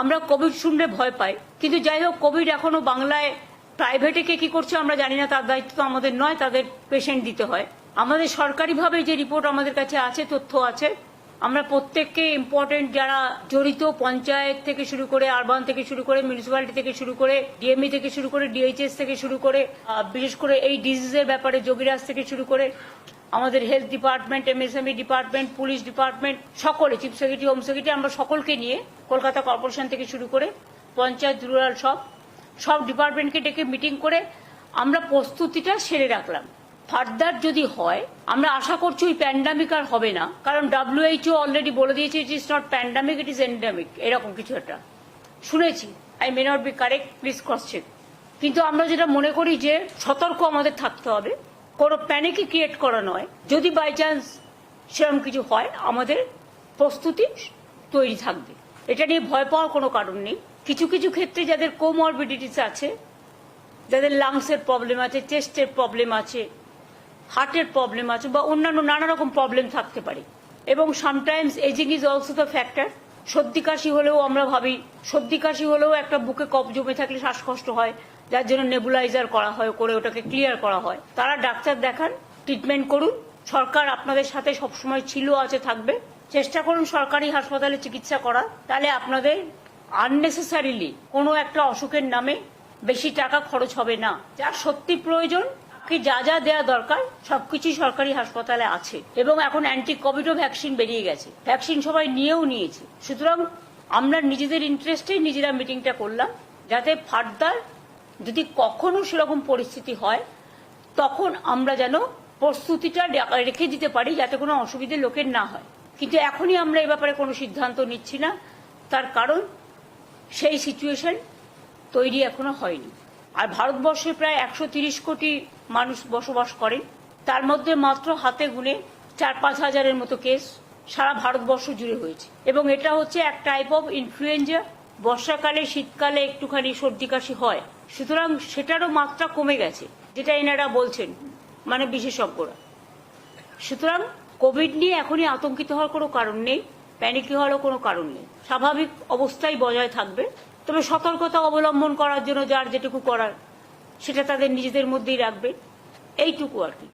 আমরা কোভিড শুনলে ভয় পাই। কিন্তু যাই হোক, কোভিড এখনও বাংলায় প্রাইভেটে কে কি করছে আমরা জানি না, তার দায়িত্ব তো আমাদের নয়, তাদের পেশেন্ট দিতে হয়। আমাদের সরকারিভাবে যে রিপোর্ট আমাদের কাছে আছে, তথ্য আছে আমরা প্রত্যেককে ইম্পর্টেন্ট যারা জড়িত পঞ্চায়েত থেকে শুরু করে আরবান থেকে শুরু করে মিউনিসিপ্যালিটি থেকে শুরু করে ডিএমই থেকে শুরু করে ডিএইচএস থেকে শুরু করে বিশেষ করে এই ডিজিজের ব্যাপারে যোগীরাজ থেকে শুরু করে আমাদের health department MSME department police department সকলে চিফ সেক্রেটারি হোম সেক্রেটারি আমরা সকলকে নিয়ে কলকাতা কর্পোরেশন থেকে শুরু করে পঞ্চায়েত রুরাল সব সব ডিপার্টমেন্টকে ডেকে মিটিং করে আমরা প্রস্তুতিটা সেরে রাখলাম। ফার্দার যদি হয়, আমরা আশা করছি ওই প্যান্ডামিক আর হবে না। কারণ ডাব্লিউএইচও অলরেডি বলে দিয়েছে it is not pandemic it is endemic এরকম কিছু একটা। শুনেছি। I may not be correct please cross check কিন্তু আমরা যেটা মনে করি যে, সতর্ক আমাদের থাকতে হবে। কোনো প্যানিকই ক্রিয়েট করা নয়। যদি বাই চান্স সেরকম কিছু হয়, আমাদের প্রস্তুতি তৈরি থাকবে। এটা নিয়ে ভয় পাওয়ার কোনো কারণ নেই। কিছু কিছু ক্ষেত্রে যাদের কোমরবিডিটিস আছে, যাদের লাংসের প্রবলেম আছে চেস্টের প্রবলেম আছে হার্টের প্রবলেম আছে বা অন্যান্য নানা রকম প্রবলেম থাকতে পারে। এবং sometimes ageing is also the factor সর্দি কাশি হলেও আমরা ভাবি, সর্দি কাশি হলেও একটা বুকে কফ জমে থাকলে শ্বাসকষ্ট হয়, যার জন্য নেবুলাইজার করা হয়, করে ওটাকে ক্লিয়ার করা হয়। তারা ডাক্তার দেখান ট্রিটমেন্ট করুন। সরকার আপনাদের সাথে সবসময় ছিল, আছে, থাকবে। চেষ্টা করুন সরকারি হাসপাতালে চিকিৎসা করা তাহলে আপনাদের আননেসেসারিলি কোনো একটা অসুখের নামে বেশি টাকা খরচ হবে না। যার সত্যি প্রয়োজন কি যা যা দেওয়া দরকার সবকিছুই সরকারি হাসপাতালে আছে। এবং এখন অ্যান্টি কোভিডও ভ্যাকসিন বেরিয়ে গেছে। ভ্যাকসিন সবাই নিয়েও নিয়েছে। সুতরাং আমরা নিজেদের ইন্টারেস্টেই নিজেরা মিটিংটা করলাম, যাতে ফার্দার যদি কখনো সেরকম পরিস্থিতি হয়, তখন আমরা যেন প্রস্তুতিটা রেখে দিতে পারি, যাতে কোনো অসুবিধে লোকের না হয়। কিন্তু এখনই আমরা এ ব্যাপারে কোনো সিদ্ধান্ত নিচ্ছি না। তার কারণ সেই সিচুয়েশন তৈরি এখনও হয়নি। আর ভারতবর্ষে প্রায় একশো কোটি মানুষ বসবাস করেন তার মধ্যে মাত্র হাতে গুনে চার পাঁচ হাজারের মতো কেস সারা ভারতবর্ষ জুড়ে হয়েছে। এবং এটা হচ্ছে এক টাইপ অফ ইনফ্লুয়েঞ্জা বর্ষাকালে, শীতকালে একটুখানি সর্দি কাশি হয়। সুতরাং সেটারও মাত্রা কমে গেছে, যেটা এনারা বলছেন মানে বিশেষজ্ঞরা। সুতরাং কোভিড নিয়ে এখনই আতঙ্কিত হওয়ার কোনো কারণ নেই প্যানিকি হওয়ারও কোনো কারণ নেই। স্বাভাবিক অবস্থায় বজায় থাকবে। তবে সতর্কতা অবলম্বন করার জন্য যার যেটুকু করার, সেটা তাদের নিজেদের মধ্যেই রাখবে। এইটুকু আর কি।